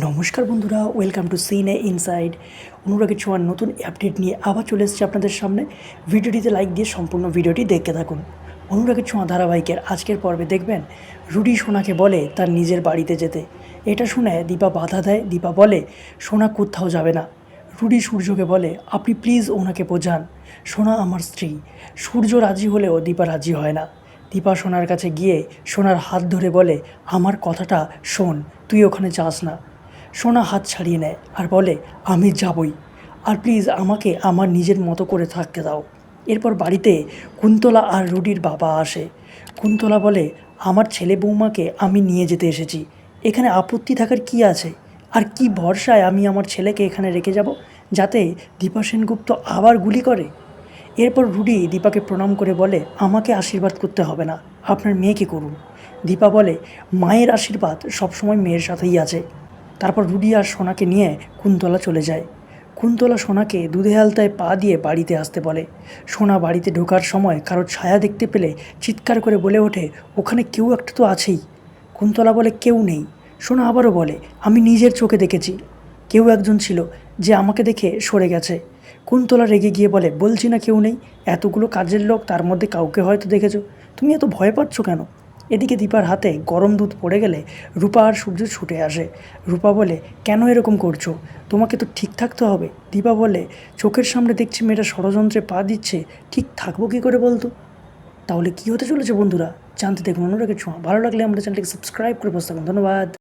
নমস্কার বন্ধুরা welcome to সিনে ইনসাইড অনুরাগের ছোঁয়ার নতুন আপডেট নিয়ে আবার চলে এসেছি আপনাদের সামনে। ভিডিওটিতে লাইক দিয়ে সম্পূর্ণ ভিডিওটি দেখতে থাকুন। অনুরাগের ছোঁয়া ধারাবাহিকের আজকের পর্বে দেখবেন, রুডি সোনাকে বলে তার নিজের বাড়িতে যেতে। এটা শুনে দীপা বাধা দেয়, দীপা বলে, সোনা কোথাও যাবে না। রুডি সূর্যকে বলে, আপনি প্লিজ ওনাকে বোঝান, সোনা আমার স্ত্রী। সূর্য রাজি হলেও দীপা রাজি হয় না। দীপা সোনার কাছে গিয়ে সোনার হাত ধরে বলে, আমার কথাটা শোন, তুই ওখানে যাস না। সোনা হাত ছাড়িয়ে নেয় আর বলে, আমি যাবই। আর প্লিজ আমাকে আমার নিজের মতো করে থাকতে দাও। এরপর বাড়িতে কুন্তলা আর রুডির বাবা আসে। কুন্তলা বলে, আমার ছেলে বৌমাকে আমি নিয়ে যেতে এসেছি। এখানে আপত্তি থাকার কি আছে? আর কি ভরসায় আমি আমার ছেলেকে এখানে রেখে যাব যাতে দীপা সেনগুপ্ত আবার গুলি করে? এরপর রুডি দীপাকে প্রণাম করে বলে, আমাকে আশীর্বাদ করতে হবে না। আপনার মেয়েকে করুন। দীপা বলে, মায়ের আশীর্বাদ সবসময় মেয়ের সাথেই আছে। তারপর রুডি আর সোনাকে নিয়ে কুন্তলা চলে যায়। কুন্তলা সোনাকে দুধে আলতায় পা দিয়ে বাড়িতে আসতে বলে। সোনা বাড়িতে ঢোকার সময় কারোর ছায়া দেখতে পেলে চিৎকার করে বলে ওঠে, ওখানে কেউ একটা তো আছেই। কুন্তলা বলে, কেউ নেই। সোনা আবারও বলে, আমি নিজের চোখে দেখেছি। কেউ একজন ছিল যে আমাকে দেখে সরে গেছে। কুন্তলা রেগে গিয়ে বলে, বলছি না কেউ নেই। এতগুলো কাজের লোক তার মধ্যে কাউকে হয়তো দেখেছ। তুমি এত ভয় পাচ্ছ কেন? এদিকে দীপার হাতে গরম দুধ পড়ে গেলে রূপা আর সূর্য ছুটে আসে। রূপা বলে, কেন এরকম করছ? তোমাকে তো ঠিক থাকতে হবে। দীপা বলে, চোখের সামনে দেখছি মেয়েটা ষড়যন্ত্রে পা দিচ্ছে, ঠিক থাকব কী করে বলতো? তাহলে কী হতে চলেছে বন্ধুরা? জানতে দেখুন অনুরাগের ছোঁয়া। ভালো লাগলে আমাদের চ্যানেলটিকে সাবস্ক্রাইব করে বসতে ধন্যবাদ।